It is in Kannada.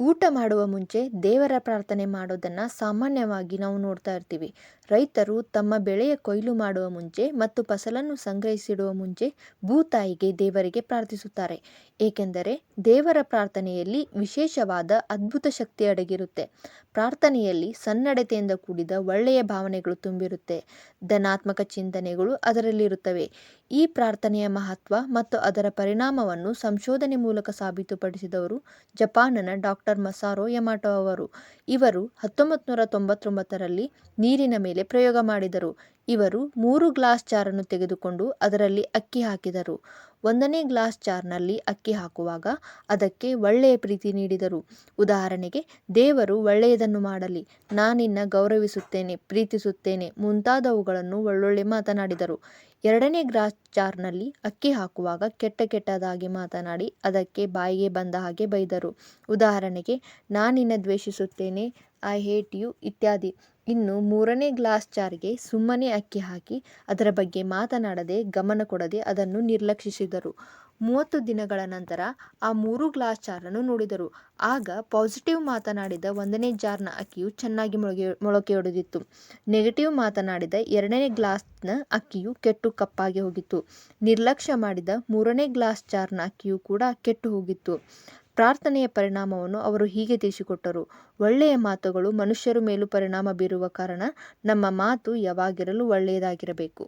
ಊಟ ಮಾಡುವ ಮುಂಚೆ ದೇವರ ಪ್ರಾರ್ಥನೆ ಮಾಡೋದನ್ನು ಸಾಮಾನ್ಯವಾಗಿ ನಾವು ನೋಡ್ತಾ ಇರ್ತೀವಿ. ರೈತರು ತಮ್ಮ ಬೆಳೆಯ ಕೊಯ್ಲು ಮಾಡುವ ಮುಂಚೆ ಮತ್ತು ಫಸಲನ್ನು ಸಂಗ್ರಹಿಸಿಡುವ ಮುಂಚೆ ಭೂತಾಯಿಗೆ ದೇವರಿಗೆ ಪ್ರಾರ್ಥಿಸುತ್ತಾರೆ. ಏಕೆಂದರೆ ದೇವರ ಪ್ರಾರ್ಥನೆಯಲ್ಲಿ ವಿಶೇಷವಾದ ಅದ್ಭುತ ಶಕ್ತಿ ಅಡಗಿರುತ್ತೆ. ಪ್ರಾರ್ಥನೆಯಲ್ಲಿ ಸನ್ನಡತೆಯಿಂದ ಕೂಡಿದ ಒಳ್ಳೆಯ ಭಾವನೆಗಳು ತುಂಬಿರುತ್ತೆ. ಧನಾತ್ಮಕ ಚಿಂತನೆಗಳು ಅದರಲ್ಲಿರುತ್ತವೆ. ಈ ಪ್ರಾರ್ಥನೆಯ ಮಹತ್ವ ಮತ್ತು ಅದರ ಪರಿಣಾಮವನ್ನು ಸಂಶೋಧನೆ ಮೂಲಕ ಸಾಬೀತುಪಡಿಸಿದವರು ಜಪಾನನ ಡಾಕ್ಟರ್ ಮಸಾರೋ ಯಮಾಟೋ ಅವರು. ಇವರು ಹತ್ತೊಂಬತ್ತು ನೂರ ತೊಂಬತ್ತೊಂಬತ್ತರಲ್ಲಿ ನೀರಿನ ಮೇಲೆ ಪ್ರಯೋಗ ಮಾಡಿದರು. ಇವರು ಮೂರು ಗ್ಲಾಸ್ ಜಾರನ್ನು ತೆಗೆದುಕೊಂಡು ಅದರಲ್ಲಿ ಅಕ್ಕಿ ಹಾಕಿದರು. ಒಂದನೇ ಗ್ಲಾಸ್ ಜಾರ್ನಲ್ಲಿ ಅಕ್ಕಿ ಹಾಕುವಾಗ ಅದಕ್ಕೆ ಒಳ್ಳೆಯ ಪ್ರೀತಿ ನೀಡಿದರು. ಉದಾಹರಣೆಗೆ, ದೇವರು ಒಳ್ಳೆಯದನ್ನು ಮಾಡಲಿ, ನಾನಿನ್ನ ಗೌರವಿಸುತ್ತೇನೆ, ಪ್ರೀತಿಸುತ್ತೇನೆ ಮುಂತಾದವುಗಳನ್ನು ಒಳ್ಳೊಳ್ಳೆ ಮಾತನಾಡಿದರು. ಎರಡನೇ ಗ್ಲಾಸ್ ಜಾರ್ನಲ್ಲಿ ಅಕ್ಕಿ ಹಾಕುವಾಗ ಕೆಟ್ಟ ಕೆಟ್ಟದಾಗಿ ಮಾತನಾಡಿ ಅದಕ್ಕೆ ಬಾಯಿಗೆ ಬಂದ ಹಾಗೆ ಬೈದರು. ಉದಾಹರಣೆಗೆ, ನಾನಿನ್ನ ದ್ವೇಷಿಸುತ್ತೇನೆ ಐ ಹೇಟ್ ಯು ಇತ್ಯಾದಿ. ಇನ್ನು ಮೂರನೇ ಗ್ಲಾಸ್ ಜಾರ್ಗೆ ಸುಮ್ಮನೆ ಅಕ್ಕಿ ಹಾಕಿ ಅದರ ಬಗ್ಗೆ ಮಾತನಾಡದೆ ಗಮನ ಕೊಡದೆ ಅದನ್ನು ನಿರ್ಲಕ್ಷಿಸಿದರು. ಮೂವತ್ತು ದಿನಗಳ ನಂತರ ಆ ಮೂರು ಗ್ಲಾಸ್ ಜಾರನ್ನು ನೋಡಿದರು. ಆಗ ಪಾಸಿಟಿವ್ ಮಾತನಾಡಿದ ಒಂದನೇ ಜಾರ್ನ ಅಕ್ಕಿಯು ಚೆನ್ನಾಗಿ ಮೊಳಗೆ ಮೊಳಕೆಯೊಡೆದಿತ್ತು ನೆಗೆಟಿವ್ ಮಾತನಾಡಿದ ಎರಡನೇ ಗ್ಲಾಸ್ನ ಅಕ್ಕಿಯು ಕೆಟ್ಟು ಕಪ್ಪಾಗಿ ಹೋಗಿತ್ತು. ನಿರ್ಲಕ್ಷ್ಯ ಮಾಡಿದ ಮೂರನೇ ಗ್ಲಾಸ್ ಜಾರ್ನ ಅಕ್ಕಿಯು ಕೂಡ ಕೆಟ್ಟು ಹೋಗಿತ್ತು. ಪ್ರಾರ್ಥನೆಯ ಪರಿಣಾಮವನ್ನು ಅವರು ಹೀಗೆ ತಿಳಿಸಿಕೊಟ್ಟರು ಒಳ್ಳೆಯ ಮಾತುಗಳು ಮನುಷ್ಯರ ಮೇಲೂ ಪರಿಣಾಮ ಬೀರುವ ಕಾರಣ ನಮ್ಮ ಮಾತು ಯಾವಾಗಿರಲು ಒಳ್ಳೆಯದಾಗಿರಬೇಕು.